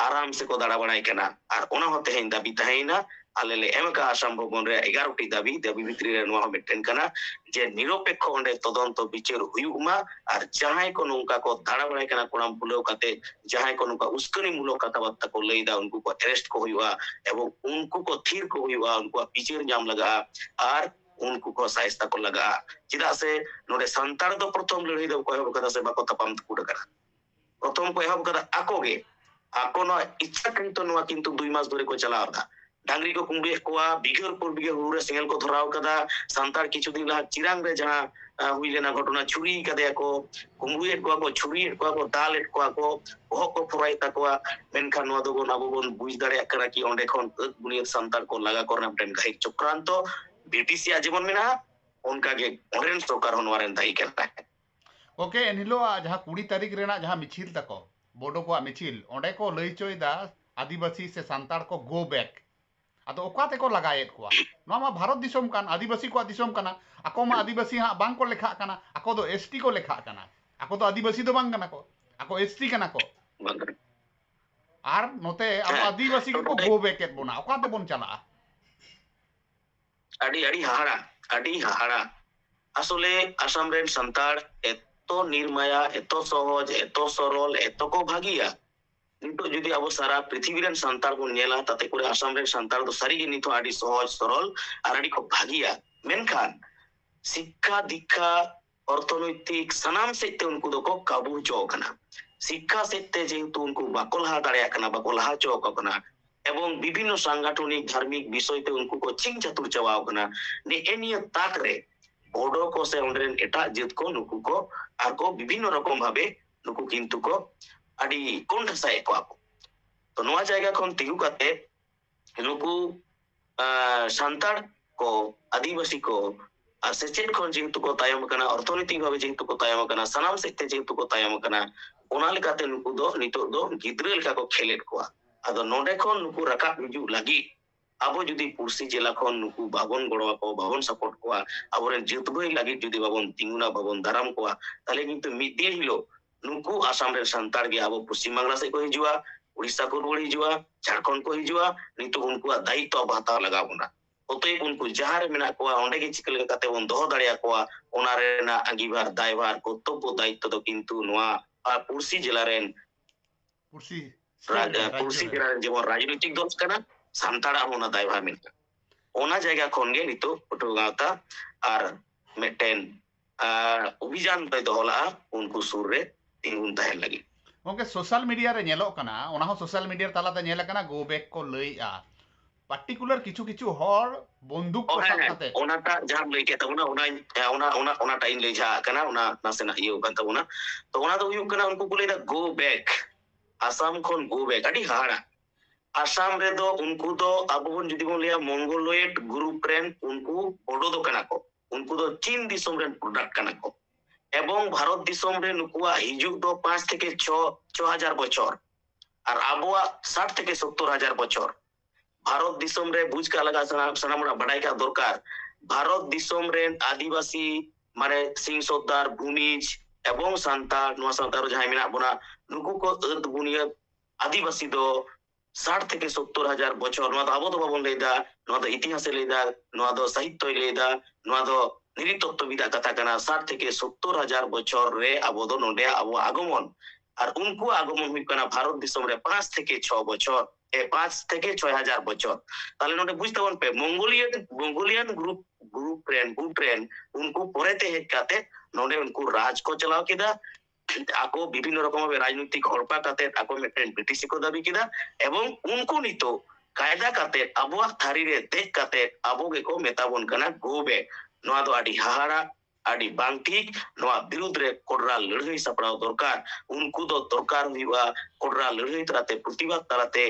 आराम से को दाड़ा बनाई कना और ओना होते हैं दाबी तहेना ᱟᱞᱮ ᱮᱢᱠᱟ ᱟᱥᱟᱢ ᱵᱷᱚᱵᱚᱱ ᱨᱮ ᱮᱜᱟᱨᱚᱴᱤ ᱫᱟᱵᱤ ᱫᱟᱵᱤ ᱵᱷᱤᱛᱨᱤ ᱨᱮ ᱱᱚᱣᱟ ᱢᱤᱫᱴᱮᱱ ᱠᱟᱱᱟ ᱡᱮ ᱱᱤᱨᱚᱯᱮᱠᱠᱷᱚ ᱚᱸᱰᱮ ᱛᱚᱫᱚᱱᱛᱚ ᱵᱤᱪᱟᱹᱨ ᱦᱩᱭᱩᱜ ᱢᱟ ᱟᱨ ᱡᱟᱦᱟᱸᱭ ᱠᱚ ᱱᱚᱝᱠᱟ ᱠᱚ ᱫᱟᱬᱟ ᱵᱟᱲᱟᱭ ᱠᱟᱱᱟ ᱠᱚᱲᱟᱢ ᱵᱩᱞᱟᱹᱣ ᱠᱟᱛᱮ ᱡᱟᱦᱟᱸᱭ ᱠᱚ ᱱᱚᱝᱠᱟ ᱩᱥᱠᱟᱹᱱᱤ ᱢᱩᱞᱚᱠ ᱠᱟᱛᱷᱟᱵᱟর্তা ᱠᱚ ᱞᱟᱹᱭᱫᱟ ᱩᱱᱠᱩ ᱠᱚ ᱮᱨᱮᱥᱴ ᱠᱚ ᱦᱩᱭᱩᱜᱼᱟ ᱮᱵᱚᱝ ᱩᱱᱠᱩ ᱠᱚ ᱛᱷᱤᱨ ᱠᱚ ᱦᱩᱭᱩᱜᱼᱟ ᱩᱱᱠᱩᱣᱟᱜ ᱵᱤᱪᱟᱹᱨ ᱧᱟᱢ ᱞᱟᱜᱟᱜᱼᱟ ᱟᱨ ᱩᱱᱠᱩ ᱠᱚ ᱥᱟᱭᱥᱛᱟ ᱠᱚ ᱞᱟᱜᱟᱜᱼᱟ ᱪᱮᱫᱟᱜ ᱥᱮ ᱱᱚᱰᱮ ᱥᱟᱱᱛᱟᱲ ᱫᱚ ᱯᱨᱚᱛᱷᱚᱢ ᱞᱟᱹᱲᱦᱟᱹᱭ ᱫᱚ ᱚᱠᱚᱭ ᱮᱦᱚᱵ ᱠᱟᱫᱟ ᱥᱮ ᱵᱟᱠᱚ ᱛᱟᱯᱟᱢ ᱛᱩᱠᱩᱰ ᱟᱠᱟᱫᱟ ᱯᱨᱚᱛᱷᱚᱢ ᱠᱚ ᱮᱦᱚᱵ ᱠᱟᱫᱟ ᱟᱠᱚᱜᱮ ᱟᱠᱚ ᱱᱚᱣᱟ ᱤᱪᱪᱷᱟ ᱠᱤᱱᱛᱩ ᱱᱚᱣᱟ ᱠᱤᱱᱛᱩ দুই মাস ধরে কো চালাওদা ᱰᱟᱝᱨᱤ को ᱠᱩᱢᱲᱩᱭᱮᱫ को ᱵᱤᱜᱷᱟᱹᱨ ᱯᱚᱨ ᱵᱤᱜᱷᱟᱹ ᱦᱩᱲᱩ ᱨᱮ ᱥᱮᱸᱜᱮᱞ ᱠᱚ ᱫᱷᱚᱨᱟᱣ ᱠᱟᱫᱟ ᱥᱟᱱᱛᱟᱲ ᱠᱤᱪᱷᱩ ᱫᱤᱱ ᱞᱟᱦᱟ हुई लेना घटना छुरी कदे को कुंगुएट को को को को को को को फुराई बुझ दारे करा कि ओंडे खन को लगा करना चक्रांत बीटीसी आजीवन में उनका के दाई करता है ओके तारीख रेना जहाँ तको बोडो को मिचिल ओंडे को लई आदिवासी से संतार को गो बैक ᱟᱫᱚ ᱚᱠᱟ ᱛᱮᱠᱚ ᱞᱟᱜᱟᱭᱮᱫ ᱠᱚᱣᱟ ᱱᱚᱣᱟ ᱢᱟ ᱵᱷᱟᱨᱚᱛ ᱫᱤᱥᱚᱢ ᱠᱟᱱ ᱟᱹᱫᱤᱵᱟᱹᱥᱤ ᱠᱚᱣᱟᱜ ᱫᱤᱥᱚᱢ ᱠᱟᱱᱟ ᱟᱠᱚ ᱢᱟ ᱟᱹᱫᱤᱵᱟᱹᱥᱤ ᱦᱟᱸᱜ ᱵᱟᱝ ᱠᱚ ᱞᱮᱠᱷᱟᱜ ᱠᱟᱱᱟ ᱟᱠᱚ ᱫᱚ ᱮᱥᱴᱤ ᱠᱚ ᱞᱮᱠᱷᱟᱜ ᱠᱟᱱᱟ ᱟᱠᱚ ᱫᱚ ᱟᱹᱫᱤᱵᱟᱹᱥᱤ ᱫᱚ ᱵᱟᱝ ᱠᱟᱱᱟ ᱠᱚ ᱟᱠᱚ ᱮᱥᱴᱤ ᱠᱟᱱᱟ ᱠᱚ আর নতে আবো আদিবাসী কো গো বেকেট বোনা ওকা তে বন চালা আডি আডি হাহাড়া আডি হাহাড়া আসলে আসাম রেন সান্তাড় এত নির্মায়া এত সহজ এত সরল এত কো ভাগিয়া ᱱᱤᱛᱚᱜ ᱡᱩᱫᱤ ᱟᱵᱚ ᱥᱟᱨᱟ ᱯᱨᱤᱛᱷᱤᱵᱤ ᱨᱮᱱ ᱥᱟᱱᱛᱟᱲ ᱵᱚᱱ ᱧᱮᱞᱟ सामान सेते उनको दो काबू एवं विभिन्न सांगठनिक, धार्मिक विषय चिंग चतुर चवाव ने से उनरेन एटा जित को को, आर को विभिन्न रकम भाबे को ᱟᱹᱰᱤ ᱠᱩᱱᱴᱷᱟᱥᱟᱭᱮᱫ ᱠᱚᱣᱟ ᱠᱚ ᱛᱚ ᱱᱚᱣᱟ ᱡᱟᱭᱜᱟ ᱠᱷᱚᱱ ᱛᱤᱸᱜᱩ ᱠᱟᱛᱮ ᱱᱩᱠᱩ ᱥᱟᱱᱛᱟᱲ ᱠᱚ ᱟᱹᱫᱤᱵᱟᱹᱥᱤ ᱠᱚ আর সেচেট খন যেহেতু কো তায়ম কানা অর্থনৈতিক ভাবে যেহেতু কো তায়ম কানা সানাম সেক্তে যেহেতু কো তায়ম কানা ওনা লেকাতে নুকু দো নিতোগ দো গিদ্রে লেকা কো খেলেট কোয়া আদো নোডে খন নুকু রাকাব হিজু লাগি। আবো যদি পুরসি জেলা খন নুকু বাবন গড়োয়া কো বাবন সাপোর্ট কোয়া আবরেন জিতবই লাগি যদি বাবন তিঙ্গুনা বাবন দারাম কোয়া তাহলে কিন্তু মিদিয়ে হিলো ᱱᱩᱠᱩ ᱟᱥᱟᱢ ᱨᱮᱱ ᱥᱟᱱᱛᱟᱲ ᱜᱮ ᱟᱵᱚ ᱯᱚᱥᱪᱤᱢ ᱵᱟᱝᱞᱟ ᱥᱮᱫ ᱠᱚ ᱦᱤᱡᱩᱜᱼᱟ ᱩᱲᱤᱥᱥᱟ ᱠᱚ ᱨᱩᱣᱟᱹᱲ ᱦᱤᱡᱩᱜᱼᱟ ᱡᱷᱟᱲᱠᱷᱚᱸᱰ ᱠᱚ ᱦᱤᱡᱩᱜᱼᱟ ᱱᱤᱛᱚᱜ ᱩᱱᱠᱩᱣᱟᱜ ᱫᱟᱭᱤᱛᱛᱚ ᱟᱵᱚ ᱦᱟᱛᱟᱣ ᱞᱟᱜᱟᱣ ᱵᱚᱱᱟ ᱚᱛᱚᱭᱮᱵ ᱩᱱᱠᱩ ᱡᱟᱦᱟᱸ ᱨᱮ ᱢᱮᱱᱟᱜ ᱠᱚᱣᱟ ᱚᱸᱰᱮ ᱜᱮ ᱪᱤᱠᱟᱹ ᱞᱮᱠᱟ ᱠᱟᱛᱮ ᱵᱚᱱ ᱫᱚᱦᱚ ᱫᱟᱲᱮᱭᱟᱠᱚᱣᱟ ᱚᱱᱟ ᱨᱮᱱᱟᱜ ᱟᱸᱜᱤᱵᱷᱟᱨ ᱫᱟᱭᱵᱷᱟᱨ ᱠᱚᱨᱛᱚᱵᱵᱚ ᱫᱟᱭᱤᱛᱛᱚ ᱫᱚ ᱠᱤᱱᱛᱩ ᱱᱚᱣᱟ ᱯᱩᱲᱥᱤ ᱡᱮᱞᱟ ᱨᱮᱱ ᱯᱩᱲᱥᱤ ᱯᱩᱲᱥᱤ ᱡᱮᱞᱟ ᱨᱮᱱ ᱡᱮᱢᱚᱱ ᱨᱟᱡᱽᱱᱤᱛᱤᱠ ᱫᱚᱞ ᱠᱟᱱᱟ ᱥᱟᱱᱛᱟᱲᱟᱜ ᱦᱚᱸ ᱚᱱᱟ ᱫᱟᱭᱵᱷᱟᱨ ᱢᱮᱱᱟᱜᱼᱟ ᱚᱱᱟ ᱡᱟᱭᱜᱟ ᱠᱷᱚᱱ ᱜᱮ ᱱᱤᱛᱚᱜ ᱯᱟᱹᱴᱷᱩᱣᱟᱹ ᱜᱟᱶᱛᱟ ᱟᱨ ᱢᱤᱫᱴᱮᱱ ᱚᱵᱷᱤᱡᱟᱱ ᱫᱚᱭ ᱫᱚᱦᱚ ᱞᱟᱜᱼᱟ ᱩᱱᱠᱩ ᱥᱩᱨ ᱨᱮ ओके सोशल मीडिया रे सोशल मीडिया तलाते गो को लैया पार्टिकुलर किचु किचु हर बंदूक को साथते ओना ता जा लै के ता ओना ओना ओना ओना टाइम लै जा कना ओना नासे ना यो गन ता ओना तो ओना तो युक कना उनको बोले ना गो बैक असम खोन गो बैक अडी हाड़ा असम रे दो उनको दो अबुन जदी बोले मंगोलोइड ग्रुप रेन को चीन प्रोडक्ट कना এবং ভারত দিশম রে নুকুয়া হিজুক দো পাঁচ থেকে ছ ছ হাজার বছর আর আবহাওয়া ষাট থেকে সত্তর হাজার বছর ভারত দিশম রে বুঝ কা লাগা সানাম হড়া বাড়াই কা দরকার ভারত দিশম রেন আদিবাসী মানে সিং সর্দার ভূমিজ এবং সান্তাড় নোয়া সান্তাড় যাহাই মেনা বোনা নুকু ᱠᱚ ᱟᱹᱫ ᱵᱩᱱᱤᱭᱟᱹᱫ ᱟᱹᱫᱤᱵᱟᱹᱥᱤ ᱫᱚ ষাট থেকে সত্তর হাজার বছর নোয়া ᱫᱚ ᱟᱵᱚ ᱫᱚ ᱵᱟᱵᱚᱱ ᱞᱟᱹᱭᱫᱟ ᱱᱚᱣᱟ ᱫᱚ ইতিহাসে ᱞᱟᱹᱭᱫᱟ ᱱᱚᱣᱟ ᱫᱚ ᱥᱟᱦᱤᱛᱛᱚᱭ ᱞᱟᱹᱭᱫᱟ ᱱᱚᱣᱟ ᱫᱚ নৃতত্ত্ববিদ ᱠᱟᱛᱟ থেকে সত্তর হাজার বছর রে আবদন ᱚᱸᱰᱮ ᱟᱵᱚ আগমন। আর উনকু আগমন ᱦᱩᱭ থেকে ছ বছর। পাঁচ থেকে ছয় হাজার বছর। তাহলে বুঝতে pay Mongolian Mongolian group group train group train উনকু পরেতে কাতে ᱠᱚ ᱪᱟᱞᱟᱣ ᱠᱮᱫᱟ আকো বিভিন্ন রকম ভাবে রাজনৈতিক হড়পা কাতে, আকো মিটেন ব্রিটিশ কো দাবি কিদা, এবং উনকু নিত কায়দা কাতে আবহ থারি রে দেখ কাতে, আবুগে কো মেতাবন কানা গোবে। ᱱᱚᱣᱟ ᱫᱚ ᱟᱹᱰᱤ ᱦᱟᱦᱟᱲᱟᱜ ᱟᱹᱰᱤ ᱵᱟᱝ ᱴᱷᱤᱠ ᱱᱚᱣᱟ ᱵᱤᱨᱩᱫᱽ ᱨᱮ ᱠᱚᱰᱨᱟ ᱞᱟᱹᱲᱦᱟᱹᱭ ᱥᱟᱯᱲᱟᱣ ᱫᱚᱨᱠᱟর ᱩᱱᱠᱩ ᱫᱚ ᱫᱚᱨᱠᱟᱨ ᱦᱩᱭᱩᱜᱼᱟ ᱠᱚᱰᱨᱟ ᱞᱟᱹᱲᱦᱟᱹᱭ ᱛᱟᱞᱟᱛᱮ ᱯᱨᱚᱛᱤᱵᱟᱫ ᱛᱟᱞᱟᱛᱮ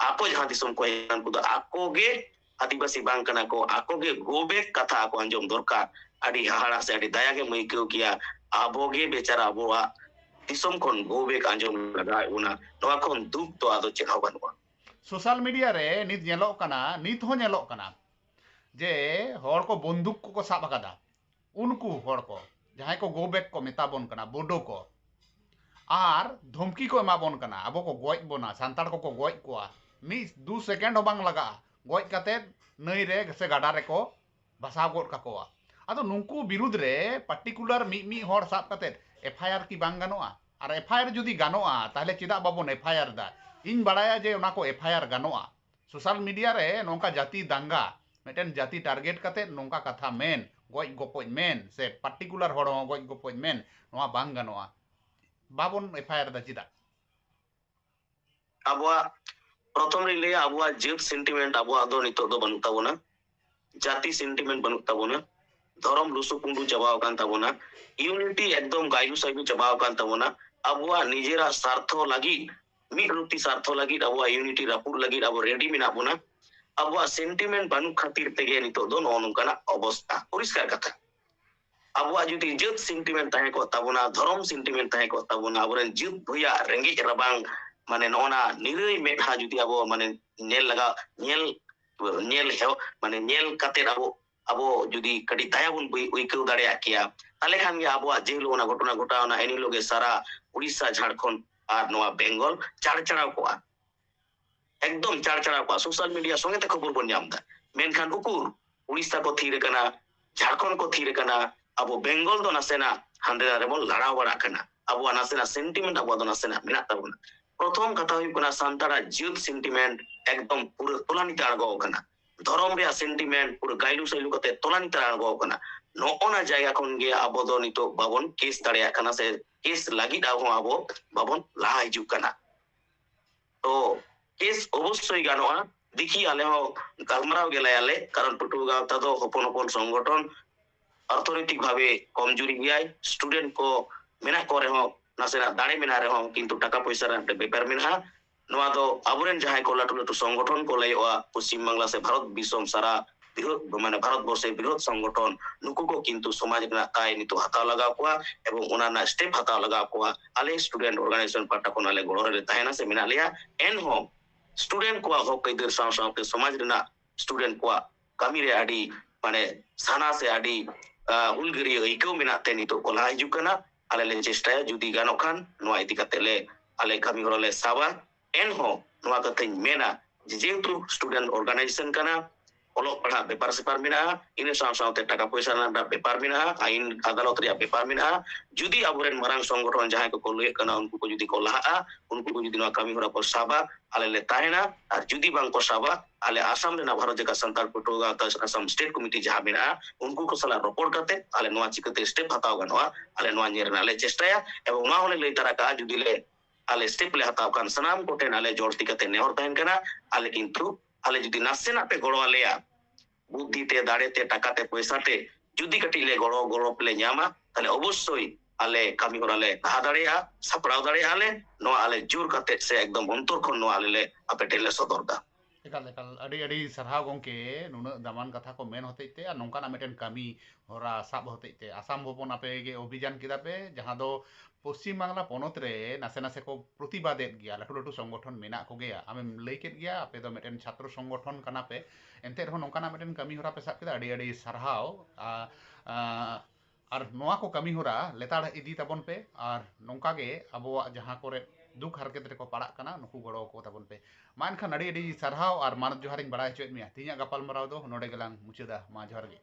ᱟᱠᱚ ᱡᱟᱦᱟᱸ ᱫᱤᱥᱚᱢ ᱠᱚ ᱦᱮᱡ ᱩᱱᱠᱩ ᱫᱚ ᱟᱠᱚ ᱜᱮ आदिवासी बांग कना को आको के गोबे कथा को अंजम दरकार अड़ी हाड़ा से अड़ी दया के मई क्यों किया आबोगे बेचारा बोआ दिसम खन गोबे अंजम लगाय उना नवा खन दुख तो आदो चेखावन सोशल मीडिया रे नित नेलो कना नित हो नेलो कना जे को बंदूक को को साब का उनको को जहाँ को गोबेक को मेता बन करना बोडो को आर धमकी को एमा बन करना अब को गोई बोना सांतार को को गोई को आ मिस दो सेकेंड हो बंग लगा गोई कते नहीं रे घसे गाड़ा रे को भाषा गोर का को आ अब तो नुंकु विरुद्ध रे पर्टिकुलर मी मी होर साब कते एफआईआर की बंग गनो आ आर एफआईआर जुदी गनो आ ताहले चिदा बाबू ने एफआईआर दा इन बड़ाया जे उनको एफआईआर गनो आ सोशल मीडिया रे नौका जाती दंगा ᱢᱤᱫᱴᱮᱱ ᱡᱟᱹᱛᱤ ᱴᱟᱨᱜᱮᱴ ᱠᱟᱛᱮᱫ ᱱᱚᱝᱠᱟ ᱠᱟᱛᱷᱟ ᱢᱮᱱ ᱜᱚᱡ ᱜᱚᱯᱚᱡ ᱢᱮᱱ ᱥᱮ ᱯᱟᱨᱴᱤᱠᱩᱞᱟᱨ ᱦᱚᱲ ᱦᱚᱸ ᱜᱚᱡ ᱜᱚᱯᱚᱡ ᱢᱮᱱ ᱱᱚᱣᱟ ᱵᱟᱝ ᱜᱟᱱᱚᱜᱼᱟ ᱵᱟᱵᱚᱱ ᱮᱯᱷᱟᱭᱟᱨ ᱫᱟ ᱪᱮᱫᱟᱜ ᱟᱵᱚᱣᱟᱜ ᱯᱨᱚᱛᱷᱚᱢ ᱨᱤᱧ ᱞᱟᱹᱭᱟ ᱟᱵᱚᱣᱟᱜ ᱡᱟᱹᱛ ᱥᱮᱱᱴᱤᱢᱮᱱᱴ ᱟᱵᱚᱣᱟᱜ ᱫᱚ ᱱᱤᱛᱚᱜ ᱫᱚ ᱵᱟᱹᱱᱩᱜ ᱛᱟᱵᱚᱱᱟ ᱡᱟᱹᱛᱤ ᱥᱮᱱᱴᱤᱢᱮᱱᱴ ᱵᱟᱹᱱᱩᱜ ᱛᱟᱵᱚᱱᱟ धरम लुसुपुंडू चाबाव ताबोना यूनिटी एकदम गायू साइबू चाबाव ताबोना अबुआ निजेरा स्वार्थ लगी मिट रुटी स्वार्थ लगी अब यूनिटी रापुर लगी अब रेडी मेना बोना अब वह सेंटीमेंट बनु खातिर तो तेगे नहीं तो अवस्था पुरस्कार कथा अब वह जो भी जुद सेंटीमेंट तय को तब धर्म सेंटीमेंट तय को तब अब उन्हें भैया रेंगे रबांग, माने नौना निर्णय में था जो भी अब माने नेल लगा, नेल नेल है माने नेल कतर अब अब जो भी कड़ी तय उन भी खान अब वह जेल होना घोटना घोटा होना सारा उड़ीसा, झारखंड, आर नोआ बंगाल चार चढ़ाव को आ ᱮᱠᱫᱚᱢ ᱪᱟᱲᱪᱟᱲᱟᱣ ᱠᱚᱣᱟ ᱥᱳᱥᱟᱞ ᱢᱤᱰᱤᱭᱟ ᱥᱚᱸᱜᱮ ᱛᱮ ᱠᱷᱚᱵᱚᱨ ᱵᱚᱱ ᱧᱟᱢ ᱮᱫᱟ ᱢᱮᱱᱠᱷᱟᱱ ᱩᱠᱩᱨ ᱩᱲᱤᱥᱥᱟ ᱠᱚ ᱛᱷᱤᱨ ᱟᱠᱟᱱᱟ ᱡᱷᱟᱲᱠᱷᱚᱸᱰ ᱠᱚ ᱛᱷᱤᱨ ᱟᱠᱟᱱᱟ ᱟᱵᱚ ᱵᱮᱝᱜᱚᱞ ᱫᱚ ᱱᱟᱥᱮᱱᱟᱜ ᱦᱟᱸᱰᱮ ᱱᱟᱰᱮ ᱵᱚᱱ ᱞᱟᱲᱟᱣ ᱵᱟᱲᱟᱜ ᱠᱟᱱᱟ ᱟᱵᱚᱣᱟᱜ ᱱᱟᱥᱮᱱᱟᱜ ᱥᱮᱱᱴᱤᱢᱮᱱᱴ ᱟᱵᱚᱣᱟᱜ ᱫᱚ ᱱᱟᱥᱮᱱᱟᱜ ᱢᱮᱱᱟᱜ ᱛᱟᱵᱚᱱᱟ ᱯᱨᱚᱛᱷᱚᱢ ᱠᱟᱛᱷᱟ ᱦᱩᱭᱩᱜ ᱠᱟᱱᱟ ᱥᱟᱱᱛᱟᱲᱟᱜ ᱡᱟᱹᱛ ᱥᱮᱱᱴᱤᱢᱮᱱᱴ ᱮᱠᱫᱚᱢ ᱯᱩᱨᱟᱹ ᱛᱚᱞᱟᱱᱤᱛᱮ ᱟᱬᱜᱚ ᱟᱠᱟᱱᱟ ᱫᱷᱚᱨᱚᱢ ᱨᱮᱭᱟᱜ ᱥᱮᱱᱴᱤᱢᱮᱱᱴ ᱯᱩᱨᱟᱹ ᱜᱟᱭᱞᱩ ᱥᱟᱭᱞᱩ ᱠᱟᱛᱮ ᱛᱚᱞᱟᱱᱤᱛᱮ ᱟᱬᱜᱚ ᱟᱠᱟᱱᱟ ᱱᱚᱜᱼᱚᱱᱟ ᱡᱟᱭᱜᱟ ᱠᱷᱚᱱ ᱜᱮ ᱟᱵᱚ ᱫᱚ ᱱᱤᱛᱚᱜ ᱵᱟᱵᱚᱱ ᱠᱮᱥ ᱫᱟᱲᱮᱭᱟᱜ ᱠᱟᱱᱟ ᱥᱮ ᱠᱮᱥ ᱞᱟᱹᱜᱤᱫ ᱟᱵᱚ ᱟᱵᱚ ᱵᱟᱵᱚᱱ ᱞᱟᱦᱟ ᱦᱤᱡᱩᱜ ᱠᱟᱱᱟ ᱛᱚ ᱠᱮᱥ ᱚᱵᱚᱥᱥᱳᱭ ᱜᱟᱱᱚᱜᱼᱟ ᱫᱤᱠᱷᱤ ᱟᱞᱮ ᱦᱚᱸ ᱜᱟᱞᱢᱟᱨᱟw ᱜᱮᱞᱮ ᱠᱟᱨᱚᱱ ᱯᱟᱹᱴᱷᱩᱣᱟᱹ ᱜᱟᱶᱛᱟ ᱫᱚ ᱦᱚᱯᱚᱱ ᱦᱚᱯᱚᱱ ᱥᱚᱝᱜᱚᱴᱷᱚᱱ ᱚᱨᱛᱷᱚᱱᱤᱛᱤᱠ ᱵᱷᱟᱵᱮ ᱠᱚᱢᱡᱩᱨᱤ ᱜᱮᱭᱟᱭ ᱥᱴᱩᱰᱮᱱᱴ ᱠᱚ ᱢᱮᱱᱟᱜ ᱠᱚ ᱨᱮᱦᱚᱸ ᱱᱟᱥᱮᱱᱟᱜ ᱫᱟᱲᱮ ᱢᱮᱱᱟᱜ ᱨᱮᱦᱚᱸ ᱠᱤᱱᱛᱩ ᱴᱟᱠᱟ ᱯᱚᱭᱥᱟ ᱨᱮᱱᱟᱜ ᱢᱤᱫᱴᱮᱱ ᱵᱮᱯᱟᱨ ᱢᱮᱱᱟᱜᱼᱟ ᱱᱚᱣᱟ ᱫᱚ ᱟᱵᱚᱨᱮᱱ ᱡᱟᱦᱟᱸᱭ ᱠᱚ ᱞᱟᱹᱴᱩ ᱞᱟᱹᱴᱩ ᱥᱚᱝᱜᱚᱴᱷᱚᱱ ᱠᱚ ᱞᱟᱹᱭᱚᱜᱼᱟ ᱯᱚᱥᱪᱤᱢ ᱵᱟᱝᱞᱟ ᱥᱮ ᱵᱷᱟᱨᱚᱛ ᱫᱤᱥᱚᱢ ᱥᱟᱨᱟ ᱵৃহৎ মানে ভারতবর্ষের বৃহৎ সংগঠন নুকুকো কিন্তু সমাজ না আয় নিতে হাতাও লাগাও কোয়া এবং ওনার স্টেপ হাতাও লাগাও কোয়া আলে স্টুডেন্ট অর্গানাইজেশন পাটা কোন আলে গড়রে তাহেনা সে মেনা লিয়া এন হোম स्टूडेंट को हक कईदर सावते समाज स्टूडेंट को कमी माने साना से उनगरिया तो को ला हजना आलेले चेष्टा जुदी गान खान इतने आल कमी सावा एनह कथा मेना जेहेतु स्टूडेंट ऑर्गेनाइजेशन करना ᱚᱞᱚᱜ ᱯᱟᱲᱦᱟᱜ ᱵᱮᱯᱟᱨ ᱥᱮᱯᱟᱨ ᱢᱮᱱᱟᱜᱼᱟ ᱤᱱᱟᱹ ᱥᱟᱶ ᱥᱟᱶᱛᱮ ᱴᱟᱠᱟ ᱯᱚᱭᱥᱟ ᱨᱮᱱᱟᱜ ᱵᱮᱯᱟᱨ ᱢᱮᱱᱟᱜᱼᱟ ᱟᱹᱭᱤᱱ ᱟᱫᱟᱞᱚᱛ ᱨᱮᱭᱟᱜ ᱵᱮᱯᱟᱨ ᱢᱮᱱᱟᱜᱼᱟ ᱡᱩᱫᱤ ᱟᱵᱚᱨᱮᱱ ᱢᱟᱨᱟᱝ ᱥᱚᱝᱜᱚᱴᱷᱚᱱ ᱡᱟᱦᱟᱸᱭ ᱠᱚᱠᱚ ᱞᱟᱹᱭᱮᱫ ᱠᱟᱱᱟ ᱩᱱᱠᱩ ᱠᱚ ᱡᱩᱫᱤ ᱠᱚ ᱞᱟᱦᱟᱜᱼᱟ ᱩᱱᱠᱩ ᱠᱚ ᱡᱩᱫᱤ ᱱᱚᱣᱟ ᱠᱟᱹᱢᱤ ᱦᱚᱨᱟ ᱠᱚ ᱥᱟᱵᱟ ᱟᱞᱮ ᱞᱮ ᱛᱟᱦᱮᱱᱟ ᱟᱨ ᱡᱩᱫᱤ ᱵᱟᱝ ᱠᱚ ᱥᱟᱵᱟ ᱟᱞᱮ ᱟᱥᱟᱢ ᱨᱮᱱᱟᱜ ᱵᱷᱟᱨᱚᱛ ᱡᱟᱠᱟᱛ ᱥᱟᱱᱛᱟᱲ ᱯᱟᱹᱴᱷᱩᱣᱟᱹ ᱟᱥᱟᱢ ᱥᱴᱮᱴ ᱠᱚᱢᱤᱴᱤ ᱡᱟᱦᱟᱸ ᱢᱮᱱᱟᱜᱼᱟ ᱩᱱᱠᱩ ᱠᱚ ᱥᱟᱞᱟᱜ ᱨᱚᱯᱚᱲ ᱠᱟᱛᱮ ᱟᱞᱮ ᱱᱚᱣᱟ ᱪᱤᱠᱟᱹᱛᱮ ᱥᱴᱮᱯ ᱦᱟᱛᱟᱣ ᱜᱟᱱᱚᱜᱼᱟ ᱟᱞᱮ ᱱᱚᱣᱟ ᱧᱮᱞ ᱨᱮᱱᱟᱜ ᱞᱮ ᱪᱮᱥᱴᱟᱭᱟ ᱮᱵᱚᱝ ᱚᱱᱟ ᱦᱚᱸᱞᱮ ᱞᱟᱹᱭ ᱛᱟᱨᱟ ᱠᱟᱜᱼᱟ ᱡᱩᱫᱤ ᱞᱮ ᱟᱞᱮ ᱥᱴᱮᱯ ᱞᱮ ᱦᱟᱛᱟᱣ ᱠᱷᱟᱱ ᱥᱟᱱᱟᱢ ᱠᱚᱴᱷᱮᱱ ᱟᱞᱮ ᱡᱚᱲᱛᱤ ᱠᱟᱛᱮ ᱱᱮᱦᱚᱨ ᱛᱟᱦᱮᱱ ᱠᱟᱱᱟ ᱟᱞᱮ ᱠᱤᱱᱛᱩ ᱟᱞᱮ ᱡᱩᱫᱤ ᱱᱟᱥᱮᱱᱟᱜ ᱯᱮ ᱜᱚᱲᱚ ᱟᱞᱮᱭᱟ বুদ্ধিতে দাঁড়েতে টাকাতে পয়সাতে যদি কাটি লে গড় গড় লে ᱧᱟᱢᱟ তাহলে অবশ্যই আলে কামি হরা লে লাহা দাঁড়িয়া সাপড়াও দাঁড়িয়া আলে নোয়া আলে জোর কাতে সে একদম অন্তর খন নোয়া আলে লে আপে টেলে সদর দা ᱮᱠᱟᱞ ᱮᱠᱟᱞ ᱟᱹᱰᱤ ᱟᱹᱰᱤ ᱥᱟᱨᱦᱟᱣ ᱜᱚᱝᱠᱮ ᱱᱩᱱᱟᱹᱜ ᱫᱟᱢᱟᱱ ᱠᱟᱛᱷᱟ ᱠᱚ ᱢᱮᱱ ᱦᱚᱛᱮᱡ ᱛᱮ ᱟᱨ ᱱᱚᱝᱠᱟᱱᱟᱜ ᱢᱤᱫᱴᱮᱱ ᱠᱟᱹᱢᱤ ᱦᱚᱨᱟ ᱥᱟᱵ ᱦᱚᱛᱮᱡ ᱛᱮ ᱟᱥᱟᱢ ᱵᱷᱚᱵᱚᱱ ᱟᱯᱮ ᱜᱮ ᱚᱵᱷᱤᱡᱟᱱ ᱠᱮᱫᱟ ᱯᱮ ᱡᱟᱦᱟᱸ ᱫᱚ ᱯᱚᱥᱪᱤᱢ ᱵᱟᱝᱞᱟ ᱯᱚᱱᱚᱛ ᱨᱮ ᱱᱟᱥᱮ ᱱᱟᱥᱮ ᱠᱚ ᱯᱨᱚᱛᱤᱵᱟᱫᱮᱫ ᱜᱮᱭᱟ ᱞᱟᱹᱴᱩ ᱞᱟᱹᱴᱩ ᱥᱚᱝᱜᱚᱴᱷᱚᱱ ᱢᱮᱱᱟᱜ ᱠᱚᱜᱮᱭᱟ ᱟᱢᱮᱢ ᱞᱟᱹᱭ ᱠᱮᱫ ᱜᱮᱭᱟ ᱟᱯᱮ ᱫᱚ ᱢᱤᱫᱴᱮᱱ ᱪᱷᱟᱛᱨᱚ ᱥᱚᱝᱜᱚᱴᱷᱚᱱ ᱠᱟᱱᱟ ᱯᱮ ᱮᱱᱛᱮ ᱨᱮᱦᱚᱸ ᱱᱚᱝᱠᱟᱱᱟᱜ ᱢᱤᱫᱴᱮᱱ ᱠᱟᱹᱢᱤ ᱦᱚᱨᱟ ᱯᱮ ᱥᱟᱵ ᱠᱮᱫᱟ ᱟᱹᱰᱤ ᱟᱹᱰᱤ ᱥᱟᱨᱦᱟᱣ ᱟᱨ ᱱᱚᱣᱟ ᱠᱚ ᱠᱟᱹᱢᱤ ᱦᱚᱨᱟ ᱞᱮᱛᱟᱲ ᱤᱫᱤ ᱛᱟᱵᱚᱱ ᱯᱮ ᱟᱨ ᱱᱚᱝᱠᱟ ᱜᱮ ᱟᱵᱚᱣᱟᱜ ᱡᱟᱦᱟᱸ ᱠᱚᱨᱮ ᱫᱩᱠ ᱦᱟᱨᱠᱮᱛ ᱨᱮᱠᱚ ᱯᱟᱲᱟᱜ ᱠᱟᱱᱟ ᱱᱩᱠᱩ ᱜᱚᱲᱚ ᱠᱚ ᱛᱟᱵᱚᱱ ᱯᱮ ᱢᱟ ᱮᱱᱠᱷᱟᱱ ᱟᱹᱰᱤ ᱟᱹᱰᱤ ᱥᱟᱨᱦᱟᱣ ᱟᱨ ᱢᱟᱱᱚᱛ ᱡᱚᱦᱟᱨᱤᱧ ᱵᱟᱲᱟᱭ ᱦᱚᱪᱚᱭᱮᱫ ᱢᱮᱭᱟ ᱛᱮᱦᱮᱧᱟᱜ ᱜᱟᱯᱟᱞᱢᱟᱨᱟᱣ ᱫᱚ ᱱᱚᱰᱮ ᱜᱮᱞᱟᱝ ᱢᱩᱪᱟᱹᱫᱟ ᱢᱟ ᱡᱚᱦᱟᱨ ᱜᱮ